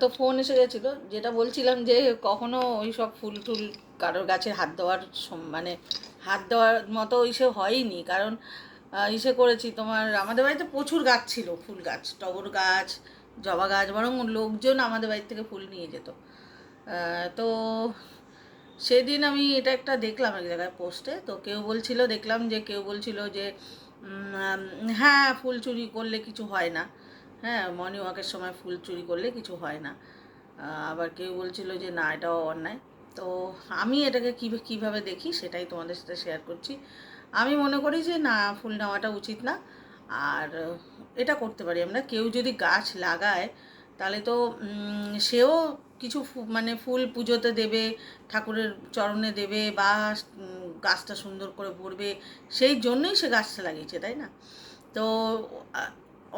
তো ফোন এসে গেছিল, যেটা বলছিলাম যে কখনো ওই সব ফুল টুল কারোর গাছে হাত দেওয়ার মানে হাত দেওয়ার মতো ইসে হয়নি। কারণ ইসে করেছি তোমার, আমাদের বাড়িতে প্রচুর গাছ ছিল, ফুল গাছ, টগর গাছ, জবা গাছ, বরং লোকজন আমাদের বাড়ি থেকে ফুল নিয়ে যেত। তো সেদিন আমি এটা একটা দেখলাম এক জায়গায় পোস্টে তো কেউ বলছিল, দেখলাম যে কেউ বলছিল যে হ্যাঁ ফুল চুরি করলে কিছু হয় না। হ্যাঁ মর্নিং ওয়াকের সময় ফুল চুরি করলে কিছু হয় না। আবার কেউ বলছিল যে, না, এটাও অন্যায়। তো আমি এটাকে কী, কীভাবে দেখি সেটাই তোমাদের সাথে শেয়ার করছি। আমি মনে করি যে, না, ফুল নেওয়াটা উচিত না। আর এটা করতে পারি আমরা। কেউ যদি গাছ লাগায়, তাহলে তো সেও কিছু মানে ফুল পুজোতে দেবে, ঠাকুরের চরণে দেবে বা গাছটা সুন্দর করে ভরবে, সেই জন্যই সে গাছটা লাগিয়েছে, তাই না? তো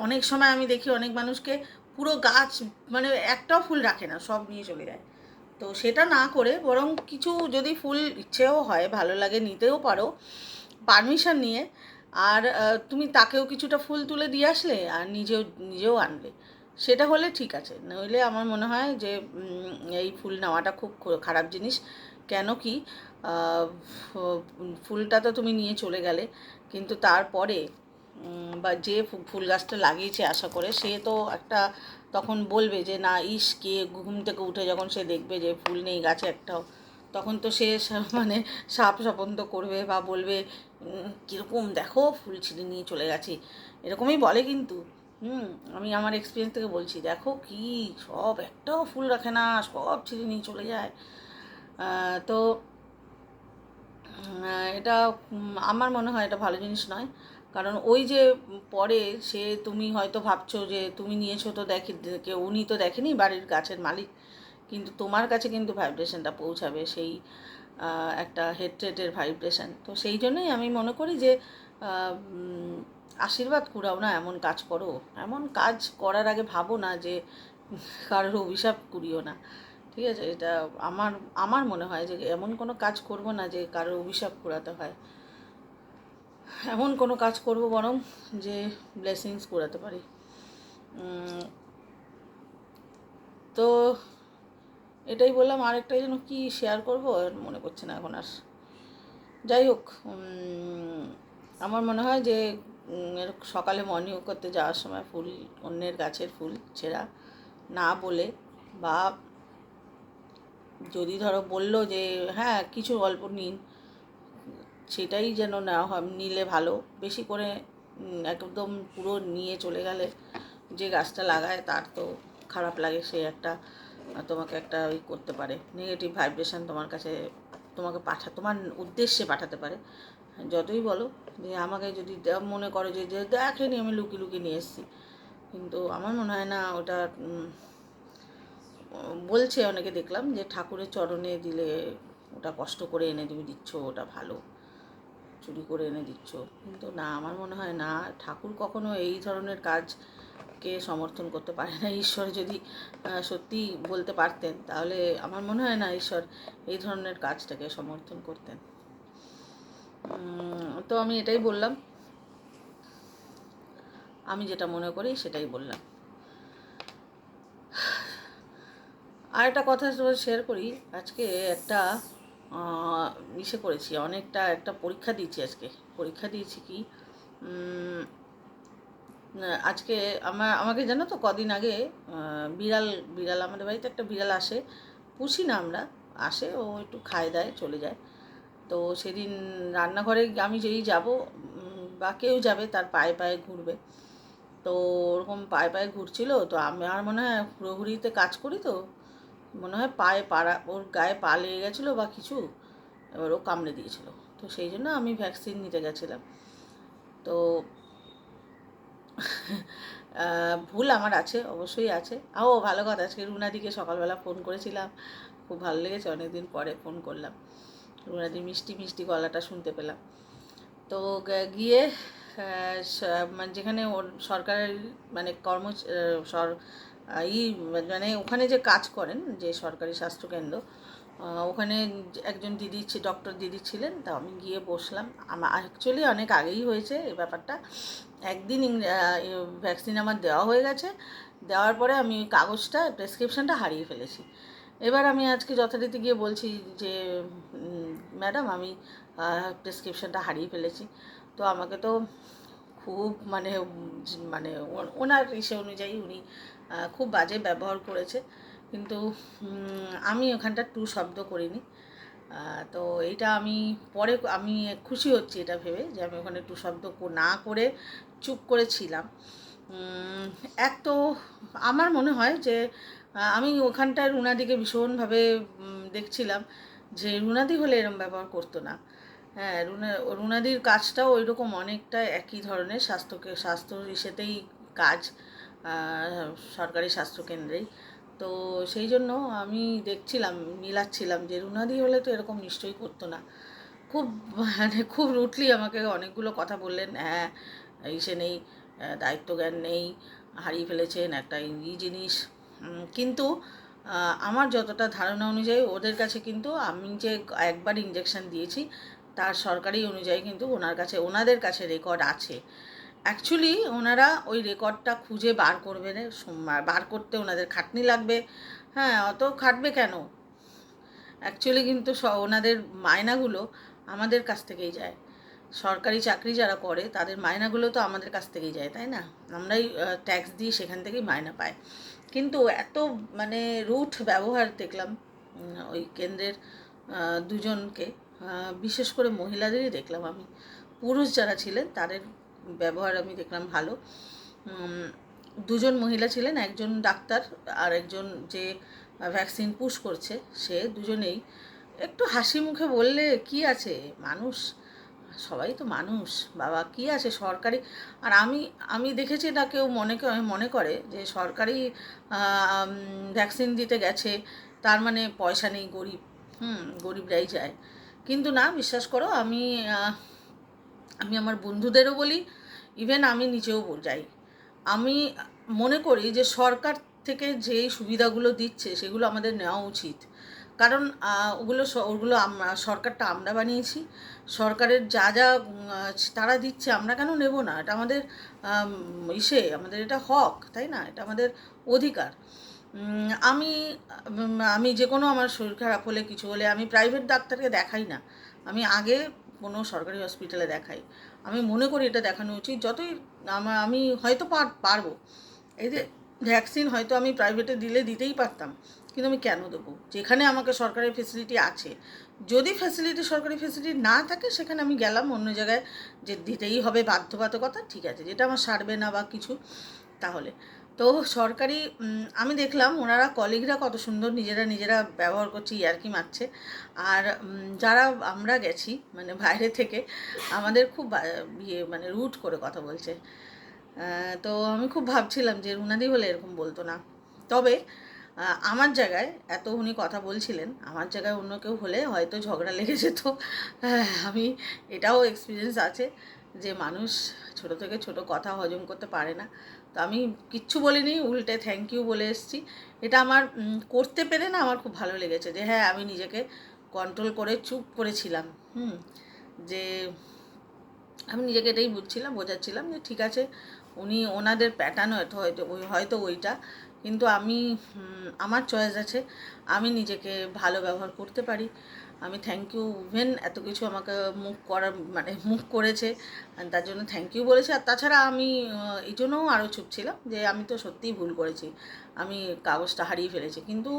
অনেক সময় আমি দেখি অনেক মানুষকে পুরো গাছ মানে একটাও ফুল রাখে না, সব নিয়ে চলে যায়। তো সেটা না করে বরং কিছু যদি ফুল ইচ্ছেও হয়, ভালো লাগে, নিতেও পারো, পারমিশন নিয়ে, আর তুমি তাকেও কিছুটা ফুল তুলে দিয়ে আসলে আর নিজেও নিজেও আনলে সেটা হলে ঠিক আছে, নইলে আমার মনে হয় যে এই ফুল নেওয়াটা খুব খারাপ জিনিস। কেন কি ফুলটা তো তুমি নিয়ে চলে গেলে, কিন্তু তারপরে বা যে ফুল গাছটা লাগিয়েছে আশা করে, সে তো একটা তখন বলবে যে, না, ইস, কে ঘুম থেকে উঠে যখন সে দেখবে যে ফুল নেই গাছে একটাও, তখন তো সে মানে সাপ সাপন্ত করবে বা বলবে কীরকম দেখো, ফুল ছিঁড়ে নিয়ে চলে গেছে। এরকমই বলে কিন্তু। হুম, আমি আমার এক্সপিরিয়েন্স থেকে বলছি, দেখো কি, সব একটাও ফুল রাখে না, সব ছিঁড়ে নিয়ে চলে যায়। তো এটা আমার মনে হয় এটা ভালো জিনিস নয়। কারণ ওই যে পরে সে তুমি হয়তো ভাবছ যে তুমি নিয়েছো তো দেখি কেউ উনি তো দেখেনি বাড়ির গাছের মালিক। কিন্তু তোমার কাছে কিন্তু ভাইব্রেশনটা পৌঁছাবে সেই একটা হেডটেটের ভাইব্রেশন। তো সেই জন্যই আমি মনে করি যে আশীর্বাদ কুড়াও না, এমন কাজ করো। এমন কাজ করার আগে ভাবো না যে কারোর অভিশাপ কুড়িও না। ঠিক আছে? এটা আমার আমার মনে হয় যে এমন কোনো কাজ করব না যে কারোর অভিশাপ কুড়াতে হয়। এমন কোনো কাজ করব বরং যে ব্লেসিংস কুড়াতে পারি। তো এটাই বললাম, আরেকটা যেন কি শেয়ার করব মনে করছে না এখন আর। যাই হোক আমার মনে হয় যে সকালে মর্নিং করতে যাওয়ার সময় ফুল, অন্যের গাছের ফুল ছেঁড়া না বলে বা যদি ধরো বলল যে হ্যাঁ কিছু অল্প নিন। সেটাই যেন নেওয়া হয়, নিলে ভালো। বেশি করে একদম পুরো নিয়ে চলে গেলে যে গাছটা লাগায় তার তো খারাপ লাগে, সে একটা তোমাকে একটা ওই করতে পারে। নেগেটিভ ভাইব্রেশন তোমার কাছে, তোমাকে পাঠা, তোমার উদ্দেশ্যে পাঠাতে পারে। যতই বলো, যে আমাকে যদি মনে করো যে দেখেনি আমি লুকিয়ে লুকিয়ে নিয়ে এসেছি। কিন্তু আমার মনে হয় না ওটা বলছে অনেকে দেখলাম যে ঠাকুরের চরণে দিলে ওটা কষ্ট করে এনে তুমি দিচ্ছ, ওটা ভালো। চুরি করে এনে দিচ্ছ। কিন্তু না, আমার মনে হয় না, ঠাকুর কখনো এই ধরনের কাজকে সমর্থন করতে পারে না। ঈশ্বর যদি সত্যি বলতে পারতেন, তাহলে আমার মনে হয় না ঈশ্বর এই ধরনের কাজটাকে সমর্থন করতেন। তো আমি এটাই বললাম। আমি যেটা মনে করি, সেটাই বললাম। আর একটা কথা শেয়ার করি। আজকে একটা ইসে করেছি। অনেকটা একটা পরীক্ষা দিয়েছি আজকে। পরীক্ষা দিয়েছি কি আজকে আমার, আমাকে জানো তো কদিন আগে বিড়াল বিড়াল, আমাদের বাড়িতে একটা বিড়াল আসে। পুষি না আমরা, আসে, ও একটু খায় দায়, চলে যায়। তো সেদিন রান্নাঘরে আমি যেই যাব বা কেউ যাবে, তার পায়ে পায়ে ঘুরবে। তো ওরকম পায়ে পায়ে ঘুরছিল, তো আমি মনে হয় প্রহরীতে কাজ করি তো মনে হয় পায়ে পাড়া, ওর গায়ে পা লেগে গেছিল বা কিছু, এবার ও কামড়ে দিয়েছিল। তো সেই জন্য আমি ভ্যাকসিন নিতে গেছিলাম। তো ভুল আমার আছে, অবশ্যই আছে। ও ভালো কথা, আজকে রুনাদিকে সকালবেলা ফোন করেছিলাম। খুব ভালো লেগেছে, অনেকদিন পরে ফোন করলাম। রুনাদি মিষ্টি মিষ্টি গলাটা শুনতে পেলাম। তো গিয়ে মানে যেখানে ওর সরকারের মানে কর্ম সর ই মানে ওখানে যে কাজ করেন, যে সরকারি স্বাস্থ্যকেন্দ্র ওখানে একজন দিদি ডক্টর দিদি ছিলেন, তা আমি গিয়ে বসলাম। আমার অ্যাকচুয়ালি অনেক আগেই হয়েছে এই ব্যাপারটা। একদিন ভ্যাকসিন আমার দেওয়া হয়ে গেছে। দেওয়ার পরে আমি কাগজটা প্রেসক্রিপশনটা হারিয়ে ফেলেছি। এবার আমি আজকে যথারীতি গিয়ে বলছি যে ম্যাডাম আমি প্রেসক্রিপশনটা হারিয়ে ফেলেছি। তো আমাকে তো খুব মানে মানে ওনার ইসে অনুযায়ী উনি খুব বাজে ব্যবহার করেছে। কিন্তু আমি ওখানটা টু শব্দ করিনি। তো এইটা আমি পরে আমি খুশি হচ্ছি এটা ভেবে যে আমি ওখানে টু শব্দ না করে চুপ করেছিলাম। এক তো আমার মনে হয় যে আমি ওখানটায় রুনাদিকে ভীষণভাবে দেখছিলাম যে রুনাদি হলে এরম ব্যবহার করতো না। হ্যাঁ রুনা, রুনাদির কাজটাও ওই রকম অনেকটা একই ধরনের স্বাস্থ্যকে, স্বাস্থ্য ইসেতেই কাজ সরকারি স্বাস্থ্যকেন্দ্রেই তো সেই জন্য আমি দেখছিলাম, মিলাচ্ছিলাম যে রুনাদি হলে তো এরকম নিশ্চয়ই করতো না। খুব মানে খুব রুটলি আমাকে অনেকগুলো কথা বললেন হ্যাঁ ইসে নেই দায়িত্বজ্ঞান নেই, হারিয়ে ফেলেছেন একটা ই জিনিস। কিন্তু আমার যতটা ধারণা অনুযায়ী ওদের কাছে কিন্তু আমি যে একবার ইঞ্জেকশন দিয়েছি তার সরকারি অনুযায়ী কিন্তু ওনার কাছে ওনাদের কাছে রেকর্ড আছে। অ্যাকচুয়ালি ওনারা ওই রেকর্ডটা খুঁজে বার করবে রে, সোম- বার করতে ওনাদের খাটনি লাগবে। হ্যাঁ অত খাটবে কেন? অ্যাকচুয়ালি কিন্তু স- ওনাদের মায়নাগুলো আমাদের কাছ থেকেই যায়। সরকারি চাকরি যারা করে তাদের মায়নাগুলো তো আমাদের কাছ থেকেই যায় তাই না? আমরাই ট্যাক্স দিই সেখান থেকেই মায়না পাই। কিন্তু এত মানে রুট ব্যবহার দেখলাম ওই কেন্দ্রের দুজনকে। বিশেষ করে মহিলাদেরই দেখলাম আমি। পুরুষ যারা ছিলেন, তাদের ব্যবহার আমি দেখলাম ভালো। দুজন মহিলা ছিলেন, একজন ডাক্তার আর একজন যে ভ্যাকসিন পুশ করছে, সে দুজনেই। একটু হাসি মুখে বললে, কি আছে? মানুষ? সবাই তো মানুষ। বাবা, কি আছে? সরকারি? আর আমি আমি দেখেছি না কেউ মনে মনে করে যে সরকারি ভ্যাকসিন দিতে গেছে, তার মানে পয়সা নেই, গরিব। হুম, গরিবরাই যায়। কিন্তু না, বিশ্বাস করো, আমি আমি আমার বন্ধুদেরও বলি ইভেন আমি নিজেও যাই। আমি মনে করি যে সরকার থেকে যেই সুবিধাগুলো দিচ্ছে, সেগুলো আমাদের নেওয়া উচিত। কারণ ওগুলো ওগুলো সরকারটা আমরা বানিয়েছি। সরকারের যা যা তারা দিচ্ছে, আমরা কেন নেব না? এটা আমাদের ইসে, আমাদের এটা হক, তাই না? এটা আমাদের অধিকার। আমি আমি যে কোনো আমার শরীর খারাপ হলে কিছু হলে আমি প্রাইভেট ডাক্তারকে দেখাই না। আমি আগে কোনো সরকারি হসপিটালে দেখাই। আমি মনে করি এটা দেখানো উচিত। যতই আমার আমি হয়তো পার- পারব। এই যে ভ্যাকসিন হয়তো আমি প্রাইভেটে দিলে দিতেই পারতাম। কিন্তু আমি কেন দেবো? যেখানে আমাকে সরকারি ফেসিলিটি আছে। যদি ফেসিলিটি সরকারি ফেসিলিটি না থাকে, সেখানে আমি গেলাম অন্য জায়গায় যে দিতেই হবে বাধ্যবাধকতা, ঠিক আছে। যেটা আমার সারবে না বা কিছু, তাহলে। তো সরকারি আমি দেখলাম ওনারা কলিগরা কত সুন্দর নিজেরা নিজেরা ব্যবহার করছে, ইয়ার্কি মারছে। আর যারা আমরা গেছি মানে বাইরে থেকে, আমাদের খুব ইয়ে মানে রুট করে কথা বলছে। তো আমি খুব ভাবছিলাম যে রুনাদি হলে এরকম বলতো না। তবে আমার জায়গায় এত উনি কথা বলছিলেন, আমার জায়গায় অন্য কেউ হলে হয়তো ঝগড়া লেগে যেত। আমি, এটাও এক্সপিরিয়েন্স আছে যে মানুষ ছোট থেকে ছোট কথা হজম করতে পারে না। তো আমি কিচ্ছু বলিনি, উল্টে থ্যাংক ইউ বলে এসেছি। এটা আমার করতে পেরে না আমার খুব ভালো লেগেছে যে হ্যাঁ আমি নিজেকে কন্ট্রোল করে চুপ করেছিলাম, হুম, যে আমি নিজেকে এটাই বুঝছিলাম, বোঝাচ্ছিলাম যে ঠিক আছে, উনি ওনাদের প্যাটার্ন হয়তো হয়তো, ওই, হয়তো ওইটা, কিন্তু আমি আমার চয়েস আছে, আমি নিজেকে ভালো ব্যবহার করতে পারি। আমি থ্যাংক ইউ ইভেন এত কিছু আমাকে মুখ করার মানে মুখ করেছে তার জন্য থ্যাংক ইউ বলেছে। আর তাছাড়া আমি এই জন্যও আরও চুপ ছিলাম যে আমি তো সত্যিই ভুল করেছি। আমি কাগজটা হারিয়ে ফেলেছি। কিন্তু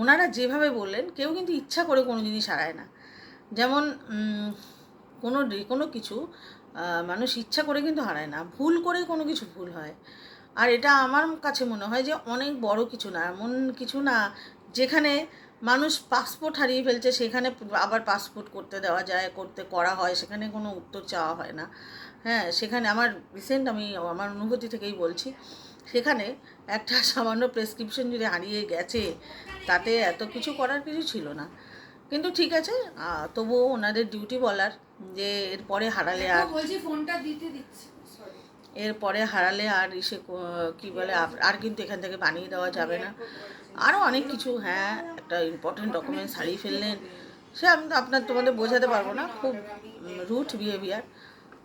ওনারা যেভাবে বললেন, কেউ কিন্তু ইচ্ছা করে কোনো জিনিস হারায় না। যেমন কোনো কোনো কিছু মানুষ ইচ্ছা করে কিন্তু হারায় না। ভুল করে কোনো কিছু ভুল হয়। আর এটা আমার কাছে মনে হয় যে অনেক বড় কিছু না, এমন কিছু না যেখানে মানুষ পাসপোর্ট হারিয়ে ফেলছে সেখানে আবার পাসপোর্ট করতে দেওয়া যায় করতে করা হয় সেখানে কোনো উত্তর চাওয়া হয় না। হ্যাঁ সেখানে আমার রিসেন্ট আমি আমার অনুভূতি থেকেই বলছি সেখানে একটা সামান্য প্রেসক্রিপশন যদি হারিয়ে গেছে তাতে এত কিছু করার কিছু ছিল না। কিন্তু ঠিক আছে তবুও ওনাদের ডিউটি বলার যে এরপরে হারালে আর ফোনটা দিতে দিচ্ছি এরপরে হারালে আর ইসে কি বলে আর কিন্তু এখান থেকে বানিয়ে দেওয়া যাবে না। আরও অনেক কিছু হ্যাঁ একটা ইম্পর্টেন্ট ডকুমেন্টস হারিয়ে ফেললেন। সে আমি তো আপনার তোমাদের বোঝাতে পারব না, খুব রুট বিহেভিয়ার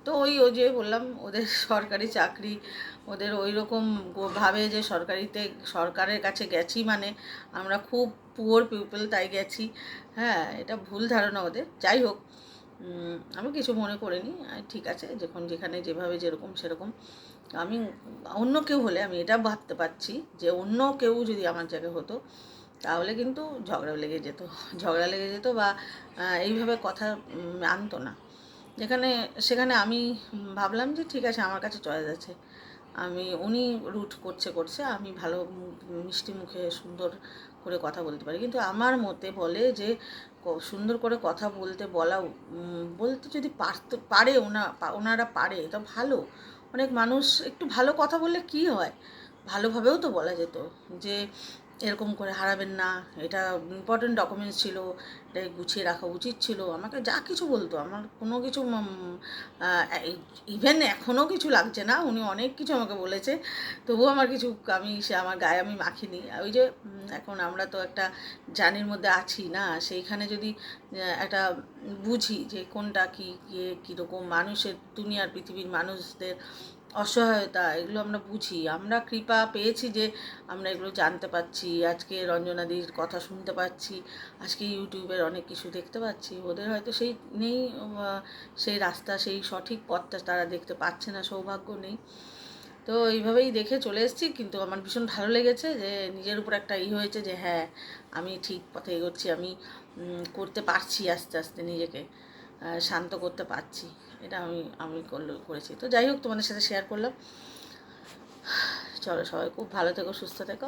তো ওই ওই যে বললাম, ওদের সরকারি চাকরি, ওদের ওই রকম ভাবে যে সরকারিতে, সরকারের কাছে গেছি মানে আমরা খুব পুয়ার পিপল তাই গেছি। হ্যাঁ এটা ভুল ধারণা ওদের। যাই হোক আমি কিছু মনে করিনি। ঠিক আছে, যখন যেখানে যেভাবে যেরকম সেরকম। আমি অন্য কেউ হলে আমি এটা ভাবতে পারছি যে অন্য কেউ যদি আমার জায়গায় হতো, তাহলে কিন্তু ঝগড়া লেগে যেত। ঝগড়া লেগে যেত বা এইভাবে কথা আনতো না। যেখানে, সেখানে আমি ভাবলাম যে ঠিক আছে, আমার কাছে চয়েস আছে। আমি, উনি রুট করছে করছে, আমি ভালো মিষ্টি মুখে সুন্দর করে কথা বলতে পারি। কিন্তু আমার মতে বলে যে সুন্দর করে কথা বলতে বলা বলতে যদি পারত, পারে ওনা ওনারা পারে তো ভালো। অনেক মানুষ একটু ভালো কথা বললে কি হয়? ভালোভাবেও তো বলা যেত যে এরকম করে হারাবেন না। এটা ইম্পর্টেন্ট ডকুমেন্টস ছিল, এটা গুছিয়ে রাখা উচিত ছিল। আমাকে যা কিছু বলতো, আমার কোনো কিছু ইভেন এখনও কিছু লাগছে না। উনি অনেক কিছু আমাকে বলেছে, তবুও আমার কিছু আমি, সে আমার গায়ে আমি মাখিনি। ওই যে এখন আমরা তো একটা জার্নির মধ্যে আছি না, সেইখানে যদি একটা বুঝি যে কোনটা কী, কীরকম মানুষের, দুনিয়ার পৃথিবীর মানুষদের অসহায়তা, এগুলো আমরা বুঝি। আমরা কৃপা পেয়েছি যে আমরা এগুলো জানতে পারছি। আজকে রঞ্জনাদির কথা শুনতে পাচ্ছি, আজকে ইউটিউবের অনেক কিছু দেখতে পাচ্ছি। ওদের হয়তো সেই নেই সেই রাস্তা, সেই সঠিক পথটা তারা দেখতে পাচ্ছে না, সৌভাগ্য নেই। তো এইভাবেই দেখে চলে এসেছি, কিন্তু আমার ভীষণ ভালো লেগেছে যে নিজের উপর একটা ই হয়েছে যে হ্যাঁ আমি ঠিক পথে এগোচ্ছি, আমি করতে পারছি আস্তে আস্তে নিজেকে। শান্ত করতে পারছি। এটা আমি আমি করল, করেছি। তো যাই হোক, তোমাদের সাথে শেয়ার করলাম। চলো সবাই খুব ভালো থেকো, সুস্থ থেকো।